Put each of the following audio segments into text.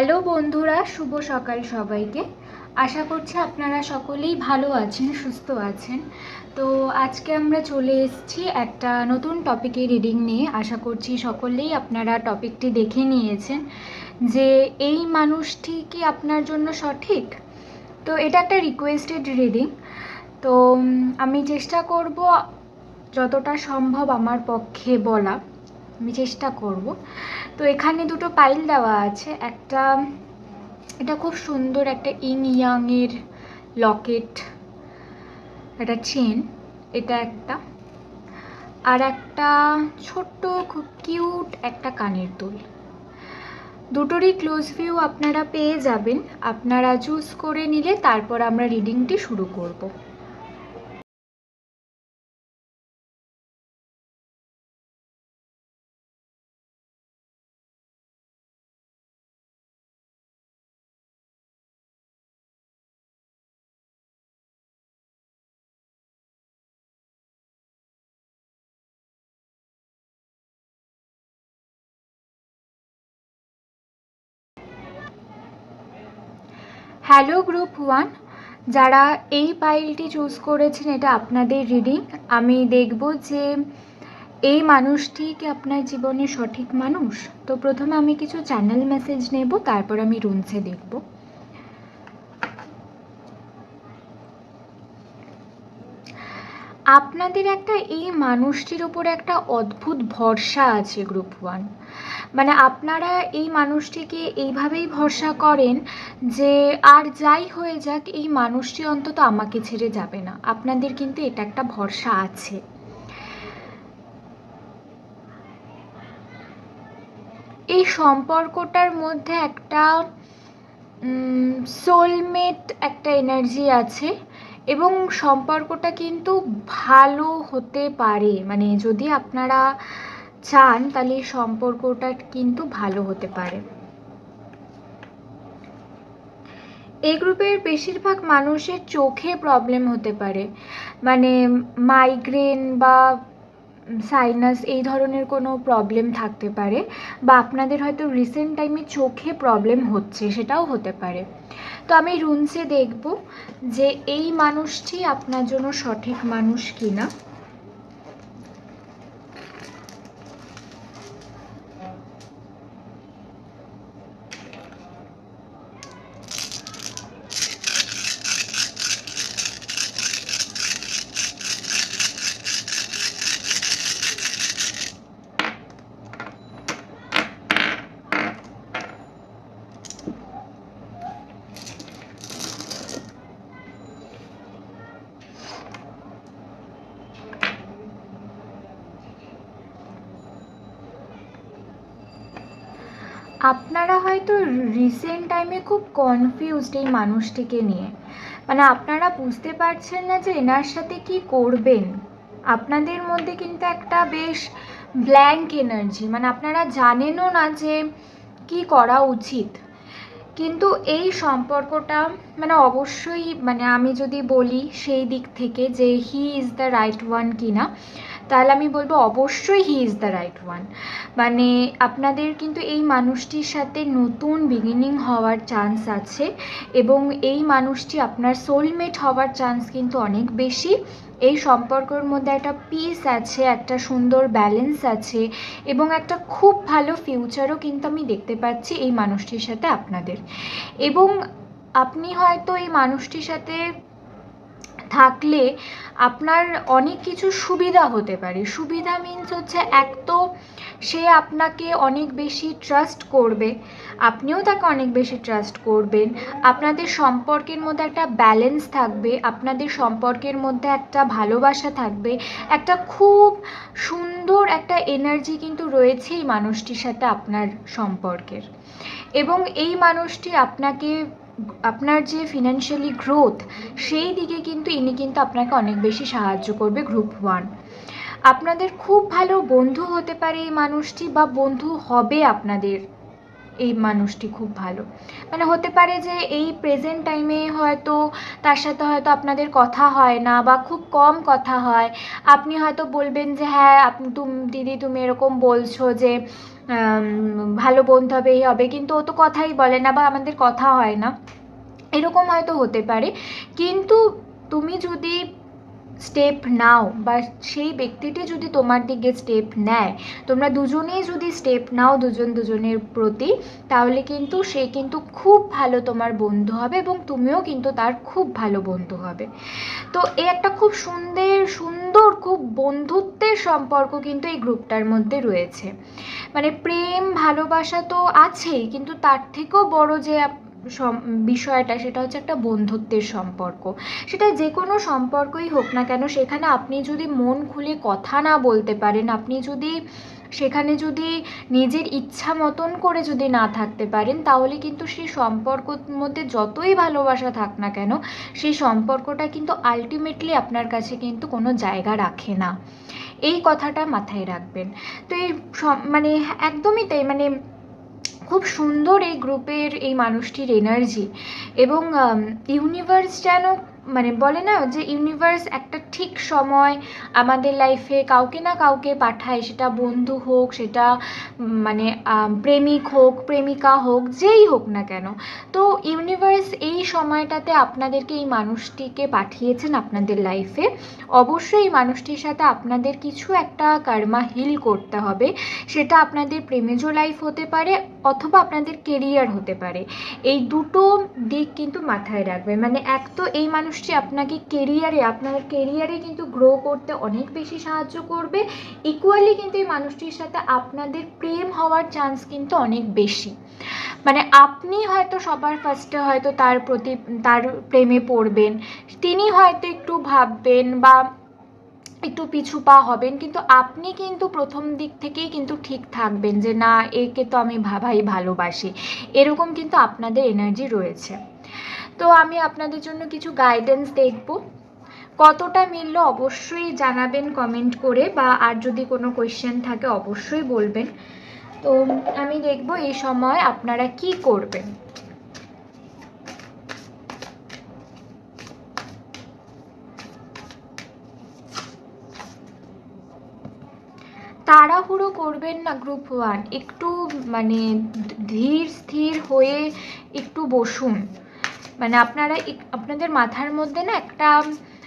Hello বন্ধুরা, শুভ সকাল সবাইকে। আশা করছি আপনারা সকলেই ভালো আছেন, সুস্থ আছেন। তো আজকে আমরা চলে এসেছি একটা নতুন টপিকে রিডিং নিয়ে। আশা করছি সকলেই আপনারা টপিকটি দেখে নিয়েছেন যে এই মানুষটি কি আপনার জন্য সঠিক? তো এটা একটা রিকোয়েস্টেড রিডিং তো আমি চেষ্টা করব যতটা সম্ভব আমার পক্ষে বলা। আমি চেষ্টা করব। তো এখানে দুটো পাইল দেওয়া আছে। একটা, এটা খুব সুন্দর একটা ইং ইয়াংয়ের লকেট, একটা চেন, এটা একটা। আর একটা ছোট্ট, খুব কিউট একটা কানের দুল। দুটোরই ক্লোজ ভিউ আপনারা পেয়ে যাবেন। আপনারা চুজ করে নিলে তারপর আমরা রিডিংটি শুরু করব। হ্যালো গ্রুপ ওয়ান, যারা এই পাইলটি চুজ করেছেন, এটা আপনাদের রিডিং। আমি দেখব যে এই মানুষটি কি আপনার জীবনে সঠিক মানুষ? তো প্রথমে আমি কিছু চ্যানেল মেসেজ নেব, তারপর আমি রুনসে দেখব। আপনাদের একটা এই মানুষটির ওপরে একটা অদ্ভুত ভরসা আছে গ্রুপ ওয়ান। মানে আপনারা এই মানুষটিকে এইভাবেই ভরসা করেন যে আর যাই হয়ে যাক, এই মানুষটি অন্তত আমাকে ছেড়ে যাবে না। আপনাদের কিন্তু এটা একটা ভরসা আছে। এই সম্পর্কটার মধ্যে একটা সোলমেট একটা এনার্জি আছে। এবং সম্পর্কটা কিন্তু ভালো হতে পারে। মানে যদি আপনারা চান, তাহলে সম্পর্কটা কিন্তু ভালো হতে পারে। এই গ্রুপের বেশিরভাগ মানুষের চোখে প্রবলেম হতে পারে। মানে মাইগ্রেন বা সাইনাস এই ধরনের কোনো প্রবলেম থাকতে পারে বা আপনাদের হয়তো রিসেন্ট টাইমে চোখে প্রবলেম হচ্ছে, সেটাও হতে পারে। তো আমি রুনসে দেখব যে এই মানুষটি আপনার জন্য সঠিক মানুষ কিনা। আপনারা হয়তো রিসেন্ট টাইমে খুব কনফিউজড এই মানুষটিকে নিয়ে। মানে আপনারা বুঝতে পারছেন না যে এনার সাথে কি করবেন। আপনাদের মধ্যে কিন্তু একটা বেশ ব্ল্যাঙ্ক এনার্জি মানে আপনারা জানেনও না যে কি করা উচিত। কিন্তু এই সম্পর্কটা মানে অবশ্যই মানে আমি যদি বলি সেই দিক থেকে যে he is the right one কিনা তাহলে আমি বলব অবশ্যই he is the right one মানে আপনাদের কিন্তু এই মানুষটির সাথে নতুন বিগিনিং হওয়ার চান্স আছে এবং এই মানুষটি আপনার সোলমেট হওয়ার চান্স কিন্তু অনেক বেশি। এই সম্পর্কের মধ্যে একটা পিস আছে, একটা সুন্দর ব্যালেন্স আছে এবং একটা খুব ভালো ফিউচারও কিন্তু আমি দেখতে পাচ্ছি এই মানুষটির সাথে আপনাদের। এবং আপনি হয়তো এই মানুষটির সাথে থাকলে আপনার অনেক কিছু সুবিধা হতে পারে। সুবিধা মিন্স হচ্ছে এক তো সে আপনাকে অনেক বেশি ট্রাস্ট করবে, আপনিও তাকে অনেক বেশি ট্রাস্ট করবেন, আপনাদের সম্পর্কের মধ্যে একটা ব্যালেন্স থাকবে, আপনাদের সম্পর্কের মধ্যে একটা ভালোবাসা থাকবে, একটা খুব সুন্দর একটা এনার্জি কিন্তু রয়েছে এই মানুষটির সাথে আপনার সম্পর্কের। এবং এই মানুষটি আপনাকে আপনার যে ফিনান্সিয়ালি গ্রোথ সেই দিকে কিন্তু ইনি কিন্তু আপনাকে অনেক বেশি সাহায্য করবে গ্রুপ ওয়ান আপনাদের খুব ভালো বন্ধু হতে পারে এই মানুষটি বা বন্ধু হবে আপনাদের এই মানুষটি খুব ভালো। মানে হতে পারে যে এই প্রেজেন্ট টাইমে হয়তো তার সাথে হয়তো আপনাদের কথা হয় না বা খুব কম কথা হয়। আপনি হয়তো বলবেন যে হ্যাঁ আপনি তুমি, দিদি, তুমি এরকম বলছো যে ভালো বন্ধু হবে এই হবে। কিন্তু ও তো কথাই বলে না বা আমাদের কথা হয় না। এরকম হয়তো হতে পারে। কিন্তু তুমি যদি স্টেপ নাও বা সেই ব্যক্তিটি যদি তোমার দিকে স্টেপ নেয়, তোমরা দুজনেই যদি স্টেপ নাও দুজন দুজনের প্রতি, তাহলে কিন্তু সে কিন্তু খুব ভালো তোমার বন্ধু হবে এবং তুমিও কিন্তু তার খুব ভালো বন্ধু হবে। তো এই একটা খুব সুন্দর সুন্দর খুব বন্ধুত্বের সম্পর্ক কিন্তু এই গ্রুপটার মধ্যে রয়েছে। মানে প্রেম, ভালোবাসা তো আছেই, কিন্তু তার থেকেও বড় যে বিষয়টা সেটা হচ্ছে একটা বন্ধুত্বের সম্পর্ক। সেটা যে কোনো সম্পর্কই হোক না কেন, সেখানে আপনি যদি মন খুলে কথা না বলতে পারেন, আপনি যদি সেখানে যদি নিজের ইচ্ছা মতন করে যদি না থাকতে পারেন, তাহলে কিন্তু সেই সম্পর্কর মধ্যে যতই ভালোবাসা থাক না কেন সেই সম্পর্কটা কিন্তু আলটিমেটলি আপনার কাছে কিন্তু কোনো জায়গা রাখে না। এই কথাটা মাথায় রাখবেন। তো এই মানে একদমই তাই মানে খুব সুন্দর এই গ্রুপের এই মানুষটির এনার্জি এবং ইউনিভার্স যেন মানে বলে না যে ইউনিভার্স একটা ঠিক সময় আমাদের লাইফে কাউকে না কাউকে পাঠায়। সেটা বন্ধু হোক, সেটা মানে প্রেমিক হোক, প্রেমিকা হোক, যেই হোক না কেন। তো ইউনিভার্স এই সময়টাতে আপনাদেরকে এই মানুষটিকে পাঠিয়েছেন আপনাদের লাইফে অবশ্যই এই মানুষটির সাথে আপনাদের কিছু একটা কর্মা হিল করতে হবে। সেটা আপনাদের প্রেমেজ লাইফ হতে পারে অথবা আপনাদের কেরিয়ার হতে পারে। এই দুটো দিক কিন্তু মাথায় রাখবে মানে এক তো এই মানুষটি আপনাকে কেরিয়ারে আপনার কেরিয়ারে কিন্তু গ্রো করতে অনেক বেশি সাহায্য করবে। ইকুয়ালি কিন্তু এই মানুষটির সাথে আপনাদের প্রেম হওয়ার চান্স কিন্তু অনেক বেশি। মানে আপনি হয়তো সবার ফার্স্টে হয়তো তার প্রতি, তার প্রেমে পড়বেন, তিনি হয়তো একটু ভাববেন বা একটু পিছু পা হবেন, কিন্তু আপনি কিন্তু প্রথম দিক থেকেই কিন্তু ঠিক থাকবেন যে, না, একে তো আমি ভাবাই ভালোবাসি। এরকম কিন্তু আপনাদের এনার্জি রয়েছে। তো আমি আপনাদের জন্য কিছু গাইডেন্স দেখব। কতটা মিলল অবশ্যই জানাবেন কমেন্ট করে বা আর যদি কোনো কোয়েশ্চেন থাকে অবশ্যই বলবেন। তো আমি দেখব এই সময় আপনারা কি করবেন। তাড়াহুড়ো করবেন না গ্রুপ ওয়ান একটু মানে ধীর স্থির হয়ে একটু বসুন। মানে আপনারা আপনাদের মাথার মধ্যে না একটা,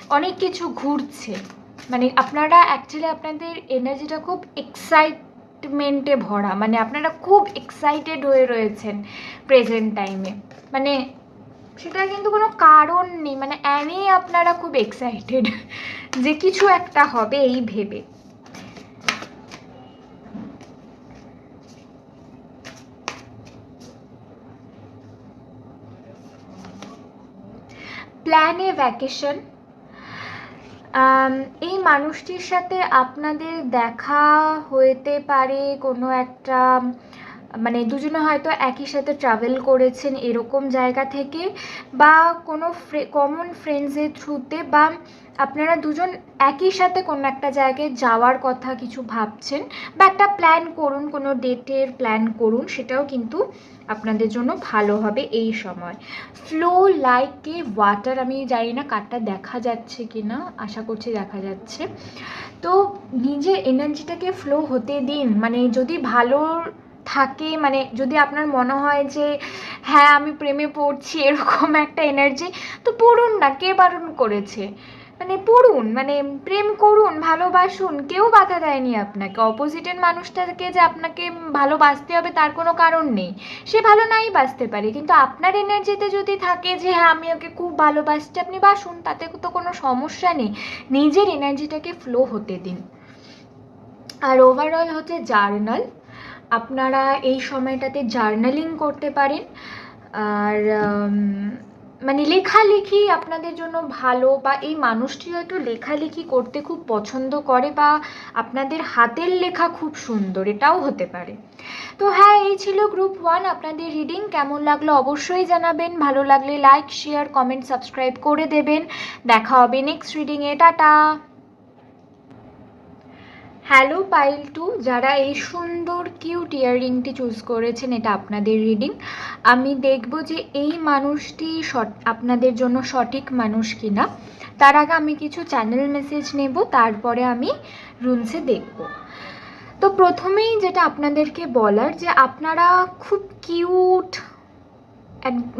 অনেক কিছু ঘুরছে। মানে আপনারা অ্যাকচুয়ালি আপনাদের এনার্জিটা খুব এক্সাইটমেন্টে ভরা। মানে আপনারা খুব এক্সাইটেড হয়ে রয়েছেন প্রেজেন্ট টাইমে মানে সেটা কিন্তু কোনো কারণ নেই। মানে এমনি আপনারা খুব এক্সাইটেড যে কিছু একটা হবে এই ভেবে। প্ল্যানে ভ্যাকেশন। এই মানুষটির সাথে আপনাদের দেখা হতে পারে কোনো একটা মানে দুজনে হয়তো একই সাথে ট্রাভেল করেছেন এরকম জায়গা থেকে বা কোনো কমন ফ্রেন্ডসের থ্রুতে বা আপনারা দুজন একই সাথে কোনো একটা জায়গায় যাওয়ার কথা কিছু ভাবছেন বা একটা প্ল্যান করুন, কোনো ডেটের প্ল্যান করুন, সেটাও কিন্তু আপনাদের জন্য ভালো হবে এই সময়। ফ্লো লাইক এ ওয়াটার আমি জানি না কারটা দেখা যাচ্ছে কি না আশা করছি দেখা যাচ্ছে। তো নিজের এনার্জিটাকে ফ্লো হতে দিন মানে যদি ভালো থাকে মানে যদি আপনার মনে হয় যে হ্যাঁ আমি প্রেমে পড়ছি, এরকম একটা এনার্জি তো পড়ুন না, কে বারণ করেছে? মানে পড়ুন মানে প্রেম করুন, ভালোবাসুন, কেউ বাধা দেয়নি আপনাকে। অপোজিটের মানুষটাকে যে আপনাকে ভালোবাসতে হবে তার কোনো কারণ নেই। সে ভালো নাই বাসতে পারে, কিন্তু আপনার এনার্জিতে যদি থাকে যে হ্যাঁ আমি ওকে খুব ভালোবাসছি, আপনি বাসুন, তাতে তো কোনো সমস্যা নেই। নিজের এনার্জিটাকে ফ্লো হতে দিন। আর ওভারঅল হচ্ছে জার্নাল আপনারা এই সময়টাতে জার্নালিং করতে পারেন। আর মানে লেখালেখি আপনাদের জন্য ভালো বা এই মানুষটি হয়তো লেখালেখি করতে খুব পছন্দ করে বা আপনাদের হাতের লেখা খুব সুন্দর, এটাও হতে পারে। তো হ্যাঁ এই ছিল গ্রুপ ওয়ান, আপনাদের রিডিং কেমন লাগল অবশ্যই জানাবেন, ভালো লাগলে লাইক, শেয়ার, কমেন্ট, সাবস্ক্রাইব করে দেবেন। দেখা হবে নেক্সট রিডিংয়ে, টাটা! হ্যালো পাইল টু যারা এই সুন্দর কিউট ইয়াররিংটি চুজ করেছেন, এটা আপনাদের রিডিং আমি দেখব যে এই মানুষটি আপনাদের জন্য সঠিক মানুষ কিনা। তার আগে আমি কিছু চ্যানেল মেসেজ নেব, তারপরে আমি রুলসে দেখব। তো প্রথমেই যেটা আপনাদেরকে বলার, যে আপনারা খুব কিউট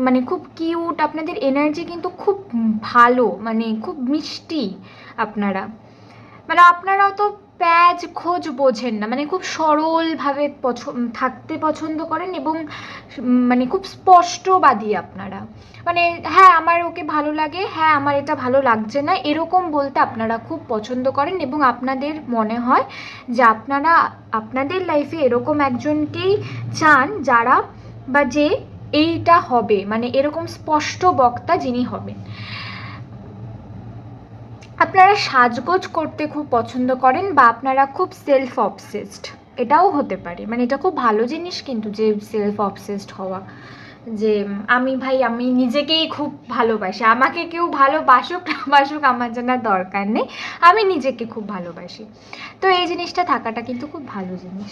মানে খুব কিউট আপনাদের এনার্জি কিন্তু খুব ভালো মানে খুব মিষ্টি আপনারা। মানে আপনারাও তো প্যাচ খোঁজ বোঝেন না। মানে খুব সরলভাবে থাকতে পছন্দ করেন এবং মানে খুব স্পষ্টবাদী আপনারা। মানে হ্যাঁ আমার ওকে ভালো লাগে হ্যাঁ আমার এটা ভালো লাগছে না। এরকম বলতে আপনারা খুব পছন্দ করেন এবং আপনাদের মনে হয় যে আপনারা, আপনাদের লাইফে এরকম একজনকেই চান যারা বা যে এইটা হবে। মানে এরকম স্পষ্ট বক্তা যিনি হবেন। আপনারা সাজগোজ করতে খুব পছন্দ করেন বা আপনারা খুব সেলফ অবসেসড এটাও হতে পারে। মানে এটা খুব ভালো জিনিস কিন্তু যে সেলফ অবসেসড হওয়া। যে আমি ভাই, আমি নিজেকেই খুব ভালোবাসি। আমাকে কেউ ভালোবাসুক, না বাসুক আমার জন্য দরকার নেই। আমি নিজেকে খুব ভালোবাসি। তো এই জিনিসটা থাকাটা কিন্তু খুব ভালো জিনিস।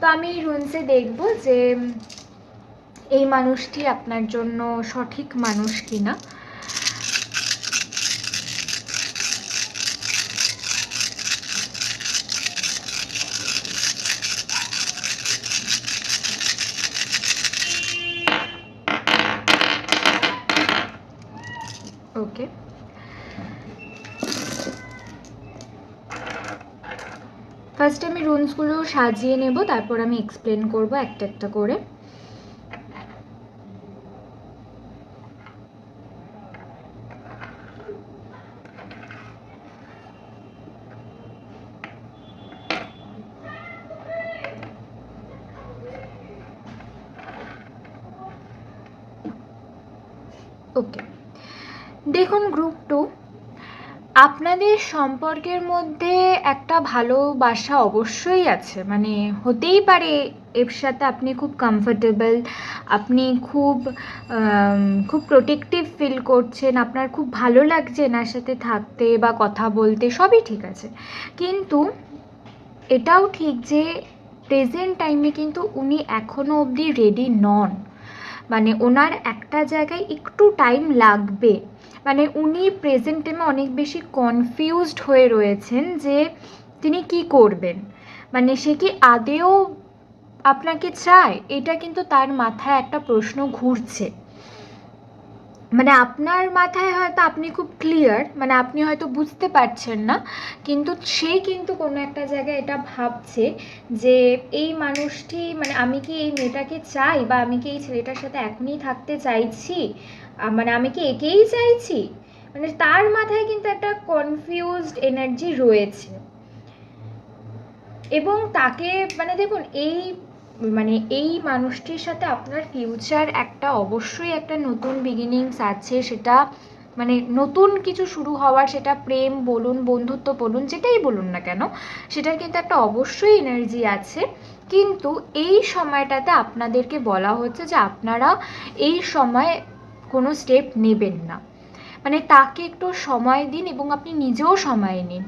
তো আমি রুলসে দেখব যে এই মানুষটি আপনার জন্য সঠিক মানুষ কিনা। ওকে ফার্স্ট আমি রুলসগুলো সাজিয়ে নেব তারপর আমি এক্সপ্লেন করব একটা একটা করে ওকে দেখুন গ্রুপ টু আপনাদের সম্পর্কের মধ্যে একটা ভালোবাসা অবশ্যই আছে। মানে হতেই পারে এর সাথে আপনি খুব কমফোর্টেবল আপনি খুব খুব প্রোটেক্টিভ ফিল করছেন, আপনার খুব ভালো লাগছে এনার সাথে থাকতে বা কথা বলতে, সবই ঠিক আছে। কিন্তু এটাও ঠিক যে প্রেজেন্ট টাইমে কিন্তু উনি এখনও অবধি রেডি নন। মানে ওনার একটা জায়গায় একটু টাইম লাগবে। মানে উনি প্রেজেন্ট টাইমে অনেক বেশি কনফিউজড হয়ে রয়েছেন যে তিনি কি করবেন। মানে সে কি আদেও আপনাকে চায়? এটা কিন্তু তার মাথায় একটা প্রশ্ন ঘুরছে। মানে আপনার মাথায় হয়তো আপনি খুব ক্লিয়ার মানে আপনি হয়তো বুঝতে পারছেন না, কিন্তু সে কিন্তু কোনো একটা জায়গায় এটা ভাবছে যে এই মানুষটি মানে আমি কি এই মেয়েটাকে চাই বা আমি কি এই ছেলেটার সাথে এখনই থাকতে চাইছি? মানে আমি কি একেই চাইছি? মানে তার মাথায় কিন্তু একটা কনফিউজড এনার্জি রয়েছে। এবং তাকে মানে দেখুন, এই মানে এই মানুষটির সাথে আপনার ফিউচার একটা অবশ্যই একটা নতুন বিগিনিংস আছে, সেটা মানে নতুন কিছু শুরু হওয়ার, সেটা প্রেম বলুন, বন্ধুত্ব বলুন, যেটাই বলুন না কেন, সেটার কিন্তু একটা অবশ্যই এনার্জি আছে। কিন্তু এই সময়টাতে আপনাদেরকে বলা হচ্ছে যে আপনারা এই সময় কোনো স্টেপ নেবেন না। মানে তাকে একটু সময় দিন এবং আপনি নিজেও সময় নিন।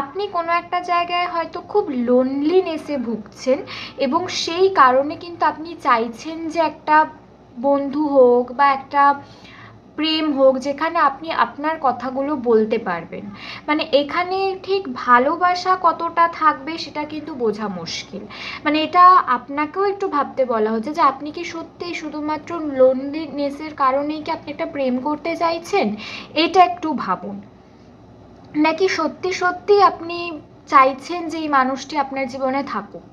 আপনি কোনো একটা জায়গায় হয়তো খুব লোনলিনেসে ভুগছেন এবং সেই কারণে কিন্তু আপনি চাইছেন যে একটা বন্ধু হোক বা একটা প্রেম হোক, যেখানে আপনি আপনার কথাগুলো বলতে পারবেন। মানে এখানে ঠিক ভালোবাসা কতটা থাকবে সেটা কিন্তু বোঝা মুশকিল। মানে এটা আপনাকেও একটু ভাবতে বলা হচ্ছে যে আপনি কি সত্যি শুধুমাত্র লোনলিনেসের কারণেই কি আপনি একটা প্রেম করতে চাইছেন? এটা একটু ভাবুন। নাকি সত্যি সত্যি আপনি চাইছেন যে এই মানুষটি আপনার জীবনে থাকুক?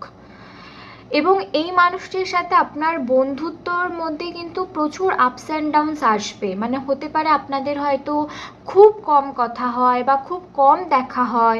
এবং এই মানুষটির সাথে আপনার বন্ধুত্বর মধ্যে কিন্তু প্রচুর আপস অ্যান্ড ডাউনস আসবে। মানে হতে পারে আপনাদের হয়তো খুব কম কথা হয় বা খুব কম দেখা হয়।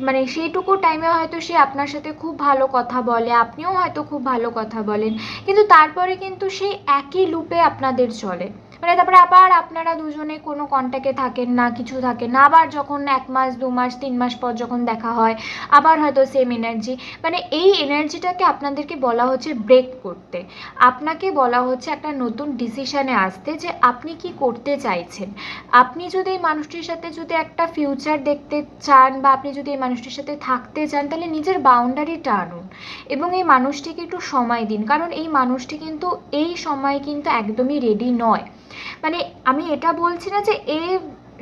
মানে সেইটুকু টাইমে হয়তো সে আপনার সাথে খুব ভালো কথা বলে, আপনিও হয়তো খুব ভালো কথা বলেন। কিন্তু তারপরে কিন্তু সেই একই লুপে আপনাদের চলে। মানে তারপরে আবার আপনারা দুজনে কোনো কন্ট্যাক্টে থাকেন না, কিছু থাকেন না। আবার যখন এক মাস, দু মাস, তিন মাস পর যখন দেখা হয়, আবার হয়তো সেম এনার্জি মানে এই এনার্জিটাকে আপনাদেরকে বলা হচ্ছে ব্রেক করতে। আপনাকে বলা হচ্ছে একটা নতুন ডিসিশানে আসতে যে আপনি কি করতে চাইছেন। আপনি যদি এই মানুষটির সাথে যদি একটা ফিউচার দেখতে চান বা আপনি যদি এই মানুষটির সাথে থাকতে চান, তাহলে নিজের বাউন্ডারিটা আনুন। এবং এই মানুষটিকে একটু সময় দিন। কারণ এই মানুষটি কিন্তু, এই সময় কিন্তু একদমই রেডি নয়। মানে আমি এটা বলছি না যে এ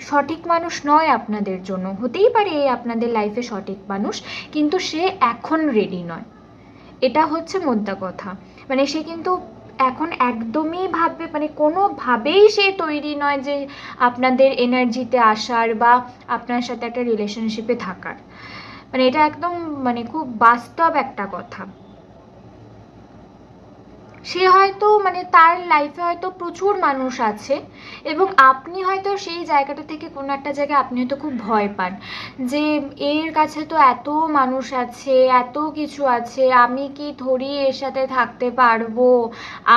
সঠিক মানুষ নয় আপনাদের জন্য। হতেই পারে এ আপনাদের লাইফে সঠিক মানুষ, কিন্তু সে এখন রেডি নয়। এটা হচ্ছে মোদ্দা কথা। মানে সে কিন্তু এখন একদমই ভাববে মানে কোনোভাবেই সে তৈরি নয় যে আপনাদের এনার্জিতে আসার বা আপনার সাথে একটা রিলেশনশিপে থাকার। মানে এটা একদম মানে খুব বাস্তব একটা কথা। সে হয়তো মানে তার লাইফে হয়তো প্রচুর মানুষ আছে এবং আপনি হয়তো সেই জায়গাটা থেকে কোনো একটা জায়গায় আপনি হয়তো খুব ভয় পান যে এর কাছে তো এত মানুষ আছে, এত কিছু আছে, আমি কি ধরি এর সাথে থাকতে পারব?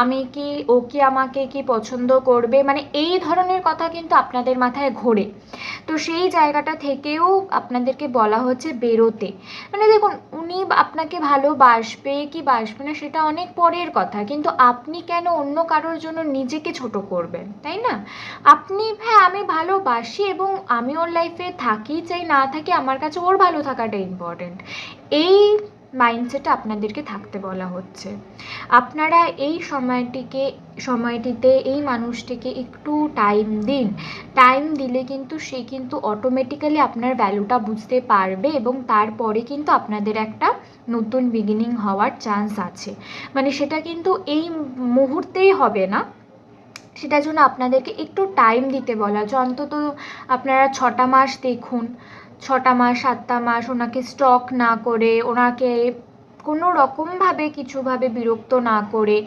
আমি কি, ও কি আমাকে কি পছন্দ করবে? মানে এই ধরনের কথা কিন্তু আপনাদের মাথায় ঘোরে। তো সেই জায়গাটা থেকেও আপনাদেরকে বলা হচ্ছে বেরোতে। মানে দেখুন, উনি আপনাকে ভালোবাসবে কি বাসবে না সেটা অনেক পরের কথা, কিন্তু আপনি কেন অন্য কারোর জন্য নিজেকে ছোট করবেন, তাই না? আপনি হ্যাঁ আমি ভালোবাসি এবং আমি ওর লাইফে থাকি, চাই না থাকি, আমার কাছে ওর ভালো থাকাটা ইম্পর্টেন্ট এই মাইন্ডসেটে আপনাদেরকে থাকতে বলা হচ্ছে। আপনারা এই সময়টিকে, সময়টিতে এই মানুষটিকে একটু টাইম দিন। টাইম দিলে কিন্তু সে কিন্তু অটোমেটিক্যালি আপনার ভ্যালুটা বুঝতে পারবে এবং তারপরে কিন্তু আপনাদের একটা নতুন বিগিনিং হওয়ার চান্স আছে। মানে সেটা কিন্তু এই মুহূর্তেই হবে না। সেটার জন্য আপনাদেরকে একটু টাইম দিতে বলা। হচ্ছে অন্তত আপনারা ছটা মাস দেখুন ছটা মাস, সাতটা মাস ওনাকে স্টক না করে, ওনাকে কোনো রকমভাবে, কিছুভাবে বিরক্ত না করে।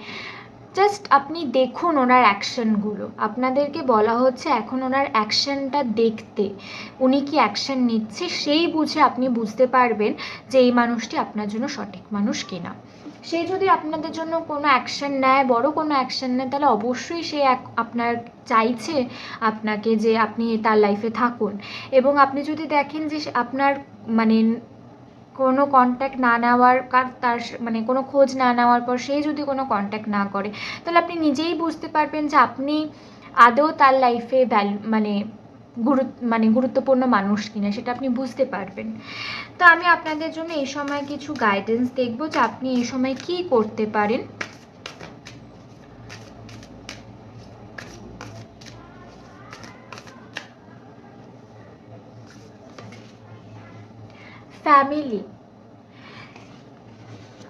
জাস্ট আপনি দেখুন ওনার অ্যাকশনগুলো আপনাদেরকে বলা হচ্ছে এখন ওনার অ্যাকশনটা দেখতে। উনি কি অ্যাকশন নিচ্ছে, সেই বুঝে আপনি বুঝতে পারবেন যে এই মানুষটি আপনার জন্য সঠিক মানুষ কিনা। সে যদি আপনাদের জন্য কোনো অ্যাকশন নেয়, বড় কোনো অ্যাকশন নেয়, তাহলে অবশ্যই সে এক, আপনার চাইছে আপনাকে যে আপনি তার লাইফে থাকুন। এবং আপনি যদি দেখেন যে আপনার মানে কোনো কন্ট্যাক্ট না নেওয়ার তার মানে কোনো খোঁজ না নেওয়ার পর সে যদি কোনো কন্ট্যাক্ট না করে, তাহলে আপনি নিজেই বুঝতে পারবেন যে আপনি আদৌ তার লাইফে ভ্যালু মানে গুরু মানে গুরুত্বপূর্ণ মানুষ কিনা সেটা আপনি বুঝতে পারবেন। তো আমি আপনাদের জন্য এই সময় কিছু গাইডেন্স দেখব যে আপনি এই সময় কি করতে পারেন। ফ্যামিলি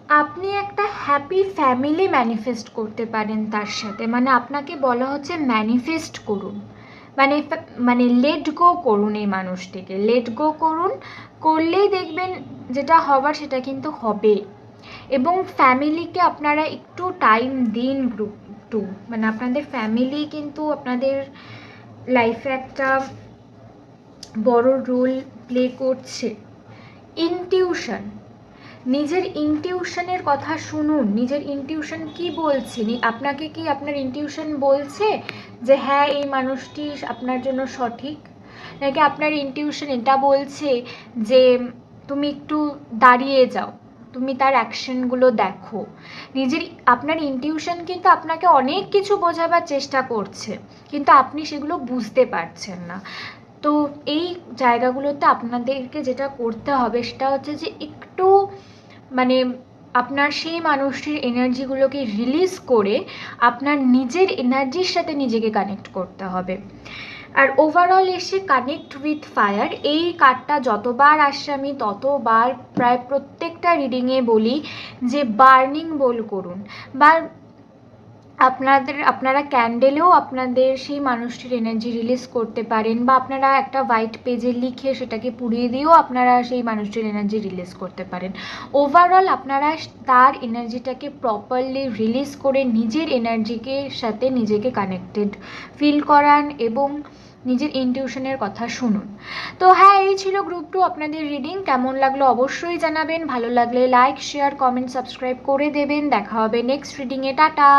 আপনি একটা হ্যাপি ফ্যামিলি ম্যানিফেস্ট করতে পারেন তার সাথে। মানে আপনাকে বলা হচ্ছে ম্যানিফেস্ট করুন। মানে মানে লেট গো করুন এই মানুষটিকে। লেট গো করুন, করলেই দেখবেন যেটা হবার সেটা কিন্তু হবে। এবং ফ্যামিলিকে আপনারা একটু টাইম দিন গ্রুপ টু মানে আপনাদের ফ্যামিলি কিন্তু আপনাদের লাইফে একটা বড় রোল প্লে করছে। ইনটিউশন নিজের ইনটিউশনের কথা শুনুন। নিজের ইনটিউশন কি বলছে? আপনাকে কি আপনার ইনটিউশন বলছে যে হ্যাঁ এই মানুষটি আপনার জন্য সঠিক নাকি আপনার ইনটিউশন এটা বলছে যে, তুমি একটু দাঁড়িয়ে যাও, তুমি তার অ্যাকশনগুলো দেখো নিজের আপনার ইনটিউশন কিন্তু আপনাকে অনেক কিছু বোঝাবার চেষ্টা করছে, কিন্তু আপনি সেগুলো বুঝতে পারছেন না। তো এই জায়গাগুলোতে আপনাদেরকে যেটা করতে হবে সেটা হচ্ছে যে, একটু মানে আপনার সেই মানুষটির এনার্জিগুলোকে রিলিজ করে আপনার নিজের এনার্জির সাথে নিজেকে কানেক্ট করতে হবে। আর ওভারঅল এসে কানেক্ট উইথ ফায়ার এই কার্ডটা যতবার আসছে আমি ততবার প্রায় প্রত্যেকটা রিডিংয়ে বলি যে বার্নিং বোল করুন। বা আপনাদের, আপনারা ক্যান্ডেলেও আপনাদের সেই মানুষটির এনার্জি রিলিজ করতে পারেন বা আপনারা একটা হোয়াইট পেজে লিখে সেটাকে পুড়িয়ে দিয়েও আপনারা সেই মানুষটির এনার্জি রিলিজ করতে পারেন। ওভারঅল আপনারা তার এনার্জিটাকে প্রপারলি রিলিজ করে নিজের এনার্জিকে সাথে নিজেকে কানেক্টেড ফিল করান এবং নিজের ইনটিউশনের কথা শুনুন। তো হ্যাঁ এই ছিল গ্রুপ টু আপনাদের রিডিং কেমন লাগল অবশ্যই জানাবেন। ভালো লাগলে লাইক শেয়ার কমেন্ট সাবস্ক্রাইব করে দেবেন। দেখা হবে নেক্সট রিডিংয়ে টাটা!